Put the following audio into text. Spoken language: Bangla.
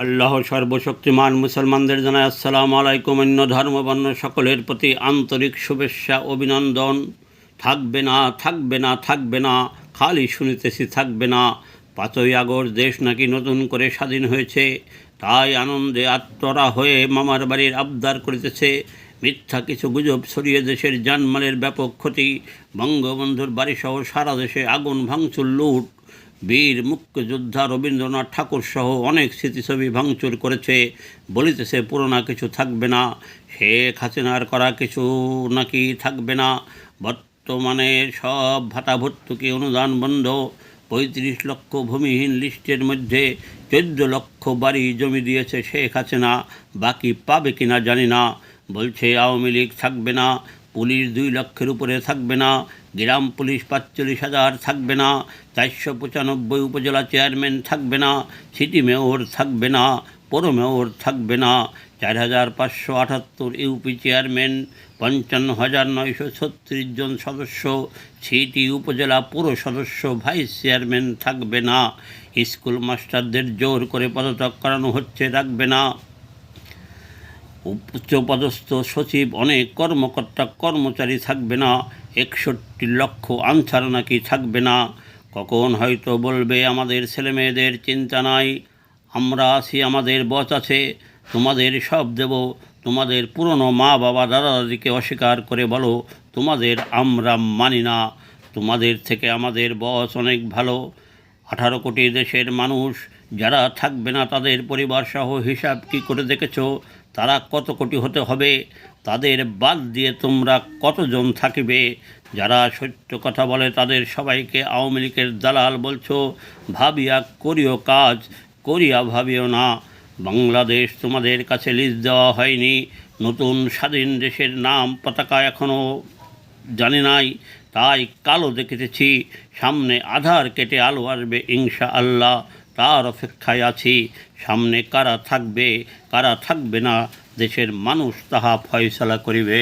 আল্লাহ সর্বশক্তিমান মুসলমানদের জানায়, আসসালামু আলাইকুম, অন্য ধর্মবর্ণ সকলের প্রতি আন্তরিক শুভেচ্ছা, অভিনন্দন। থাকবে না থাকবে না থাকবে না, খালি শুনিতেছি থাকবে না। পাঁচই আগস্ট দেশ নাকি নতুন করে স্বাধীন হয়েছে। তাই আনন্দে আত্মরা হয়ে মামার বাড়ির আবদার করিতেছে। মিথ্যা কিছু গুজব ছড়িয়ে দেশের জানমালের ব্যাপক ক্ষতি। বঙ্গবন্ধুর বাড়িসহ সারা দেশে আগুন, ভাঙচুর, লুট বীর মুক্তিযোদ্ধা রবীন্দ্রনাথ ঠাকুর সহ অনেক স্মৃতিছবি ভাঙচুর করেছে। বলিতেছে পুরোনা কিছু থাকবে না। শেখ হাসিনার করা কিছু নাকি থাকবে না। বর্তমানে সব ভাতা ভর্তুকি অনুদান বন্ধ। পঁয়ত্রিশ লক্ষ ভূমিহীন লিস্টের মধ্যে চোদ্দ লক্ষ বাড়ি জমি দিয়েছে শেখ হাসিনা। বাকি পাবে কিনা জানি না। বলছে আওয়ামী লীগ থাকবে না। পুলিশ দুই লক্ষের উপরে থাকবে না, গ্রাম পুলিশ পাঁচচল্লিশ হাজার থাকবে না, চারশো পঁচানব্বই উপজেলা চেয়ারম্যান থাকবে না, সিটি মেয়র থাকবে না, পৌর মেয়র থাকবে না, চার হাজার পাঁচশো আটাত্তর ইউপি চেয়ারম্যান, পঞ্চান্ন হাজার নয়শো ছত্রিশ জন সদস্য, সিটি উপজেলা পৌর সদস্য, ভাইস চেয়ারম্যান থাকবে না। স্কুল মাস্টারদের জোর করে পদত্যাগ করানো হচ্ছে, রাখবে না। উচ্চপদস্থ সচিব অনেক কর্মকর্তা কর্মচারী থাকবে না, একষট্টি লক্ষ আনসার নাকি থাকবে না। কখন হয়তো বলবে আমাদের ছেলেমেয়েদের চিন্তা নাই, আমরা আছি, আমাদের বচ আছে, তোমাদের সব দেব, তোমাদের পুরনো মা বাবা দাদা দাদিকে অস্বীকার করে বলো, তোমাদের আমরা মানি না, তোমাদের থেকে আমাদের বস অনেক ভালো। আঠারো কোটি দেশের মানুষ, যারা থাকবে না তাদের পরিবার সহ হিসাব কি করে দেখেছ? তারা কত কোটি হতে হবে? তাদের বাদ দিয়ে তোমরা কতজন থাকিবে? যারা সত্য কথা বলে তাদের সবাইকে আওয়ামী লীগের দালাল বলছো, ভাবিয়া করিও কাজ, করিয়া ভাবিও না। বাংলাদেশ তোমাদের কাছে লিজ দেওয়া হয়নি। নতুন স্বাধীন দেশের নাম পতাকা এখনও জানি নাই। তাই কালো দেখেছি, সামনে আধার কেটে আলো আসবে ইনশা আল্লাহ তার অপেক্ষায় আছি। সামনে কারা থাকবে কারা থাকবে না, দেশের মানুষ তাহা ফয়সলা করিবে।